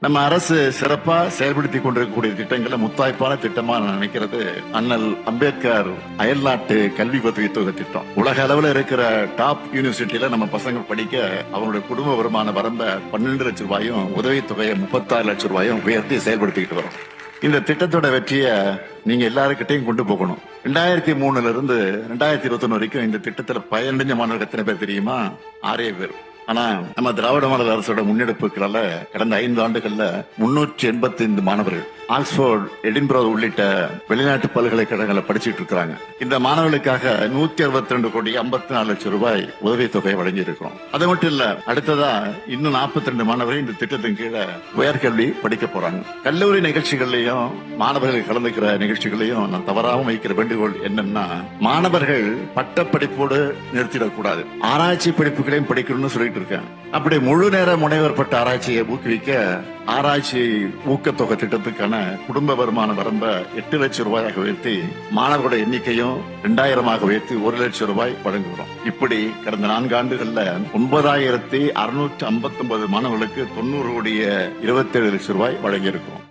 நம்ம அரசு சிறப்பா செயல்படுத்தி கொண்டிருக்கக்கூடிய திட்டங்களை முத்தாய்ப்பான திட்டமா நான் நினைக்கிறது. அண்ணல் அம்பேத்கர் அயல்நாட்டு கல்வி உதவித்தொகை திட்டம். உலக அளவுல இருக்கிற டாப் யூனிவர்சிட்டியில நம்ம பசங்க படிக்க அவங்களுடைய குடும்ப வருமான வரம்ப பன்னெண்டு லட்சம் ரூபாயும் உதவித்தொகையை முப்பத்தாறு லட்சம் ரூபாயும் உயர்த்தி செயல்படுத்திக்கிட்டு வரோம். இந்த திட்டத்தோட வெற்றியை நீங்க எல்லாருக்கிட்டையும் கொண்டு போகணும். ரெண்டாயிரத்தி மூணுல இருந்து ரெண்டாயிரத்தி இருபத்தி ஒன்னு வரைக்கும் இந்த திட்டத்துல பயனடைஞ்ச மாணவர்கள் எத்தனை பேர் தெரியுமா? ஆறே பேர். ஆனா நம்ம திராவிட மாடல் அரசோட முன்னெடுப்புகளால கடந்த ஐந்து ஆண்டுகள்ல முன்னூற்றி எண்பத்தி ஐந்து மாணவர்கள் ஆக்ஸ்போர்ட் எடின்பரோ உள்ளிட்ட வெளிநாட்டு பல்கலைக்கழகங்களை படிச்சுட்டு இருக்கிறாங்க. இந்த மாணவர்களுக்காக நூத்தி அறுபத்தி ரெண்டு கோடி ஐம்பத்தி நாலு லட்சம் ரூபாய் உதவித்தொகை வழங்கியிருக்கிறோம். அது மட்டும் இல்ல அடுத்ததா இன்னும் நாற்பத்தி ரெண்டு மாணவர்கள் இந்த திட்டத்தின் கீழே உயர்கல்வி படிக்க போறாங்க. கல்லூரி நிகழ்ச்சிகள்லயும் மாணவர்கள் கலந்துக்கிற நிகழ்ச்சிகளையும் நான் தவறாம வைக்கிற வேண்டுகோள் என்னன்னா மாணவர்கள் பட்டப்படிப்போடு நிறுத்திடக்கூடாது. ஆராய்ச்சி படிப்புகளையும் படிக்கணும்னு சொல்லிட்டு இருக்கேன். அப்படி முழு நேர முனைவர் பட்ட ஆராய்ச்சியை ஊக்குவிக்க ஆராய்ச்சி ஊக்கத்தொகை திட்டத்துக்கான குடும்ப வருமான வரம்ப எட்டு லட்சம் ரூபாயாக உயர்த்தி மாணவர்களுடைய எண்ணிக்கையும் இரண்டாயிரமாக உயர்த்தி ஒரு லட்சம் ரூபாய் வழங்குகிறோம். இப்படி கடந்த நான்கு ஆண்டுகள்ல ஒன்பதாயிரத்தி அறுநூற்று ஐம்பத்தி ஒன்பது மாணவர்களுக்கு தொண்ணூறு கோடிய இருபத்தி ஏழு லட்சம் ரூபாய் வழங்கியிருக்கிறோம்.